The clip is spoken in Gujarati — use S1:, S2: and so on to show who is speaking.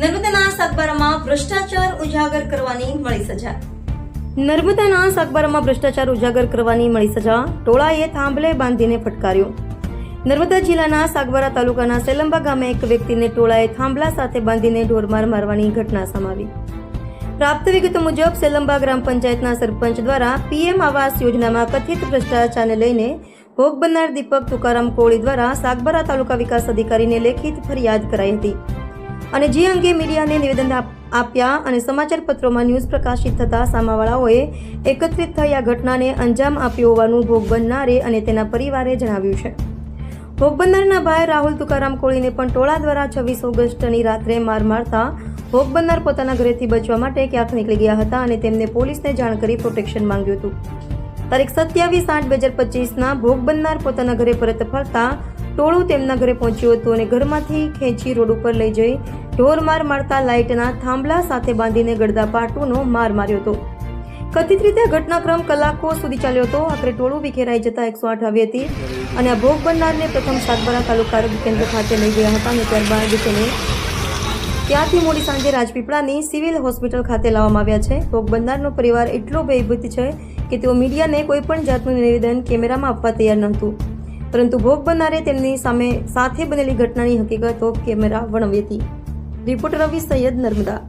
S1: નર્મદાના સાગબારામાં ભ્રષ્ટાચાર ઉજાગર કરવાની મળી સજા. નર્મદાના સાગબારામાં ભ્રષ્ટાચાર ઉજાગર કરવાની મળી સજા ટોળાએ થાંભલે બાંધીને ફટકાર્યો. નર્મદા જિલ્લાના સાગબારા તાલુકાના સેલંબા ગામે એક વ્યક્તિને ટોળાએ થાંભલા સાથે બાંધીને ઢોરમાર મારવાની ઘટના સમાવી. પ્રાપ્ત વિગતો મુજબ, સેલંબા ગ્રામ પંચાયતના સરપંચ દ્વારા પીએમ આવાસ યોજનામાં કથિત ભ્રષ્ટાચારને લઈને ભોગ બનનાર દીપક તુકારામ કોળી દ્વારા સાગબારા તાલુકા વિકાસ અધિકારીને લેખિત ફરિયાદ કરાઈ હતી. અને જે અંગે મીડિયાને નિવેદન આપ્યા અને સમાચાર પત્રોમાં ન્યૂઝ પ્રકાશિત થતા સામાવાળાઓએ એકત્રિત થઈ આ ઘટનાને અંજામ આપ્યો હોવાનું ભોગ બનનારે અને તેના પરિવારે જણાવ્યું છે. ભોગ બનનારના ભાઈ રાહુલ તુકારામ કોળીને પણ ટોળા દ્વારા છવ્વીસ ઓગસ્ટની રાત્રે માર મારતા ભોગ બનનાર પોતાના ઘરેથી બચવા માટે ક્યાંક નીકળી ગયા હતા અને તેમને પોલીસને જાણ કરી પ્રોટેક્શન માંગ્યું હતું. તારીખ સત્યાવીસ આઠ બે હજાર પચીસના ભોગ બનનાર પોતાના ઘરે પરત ફરતા ટોળું તેમના ઘરે પહોંચ્યું હતું અને ઘરમાંથી ખેંચી રોડ ઉપર લઈ જઈ ઢોર માર મારતા લાઇટના થાંભલા સાથે બાંધીને ગળદા પાટુનો માર માર્યો હતો. કથિત રીતે આ ઘટનાક્રમ કલાકો સુધી ચાલ્યો હતો. આખરે ટોળું વિખેરાઈ જતા એકસો આઠ આવી હતી અને આ ભોગ બનનારને પ્રથમ સાગબારા તાલુકા આરોગ્ય કેન્દ્ર ખાતે લઈ ગયા હતા અને ત્યારબાદ તેને ત્યાંથી મોડી સાંજે રાજપીપળાની સિવિલ હોસ્પિટલ ખાતે લાવવામાં આવ્યા છે. ભોગ બનનારનો પરિવાર એટલો ભયભીત છે કે તેઓ મીડિયાને કોઈ પણ જાતનું નિવેદન કેમેરામાં આપવા તૈયાર નહોતું. પરંતુ ભોગ બનનારે તેમની સામે સાથે બનેલી ઘટનાની હકીકતો કેમેરા વર્ણવી હતી. રિપોર્ટર રવિ સૈયદ નર્મદા.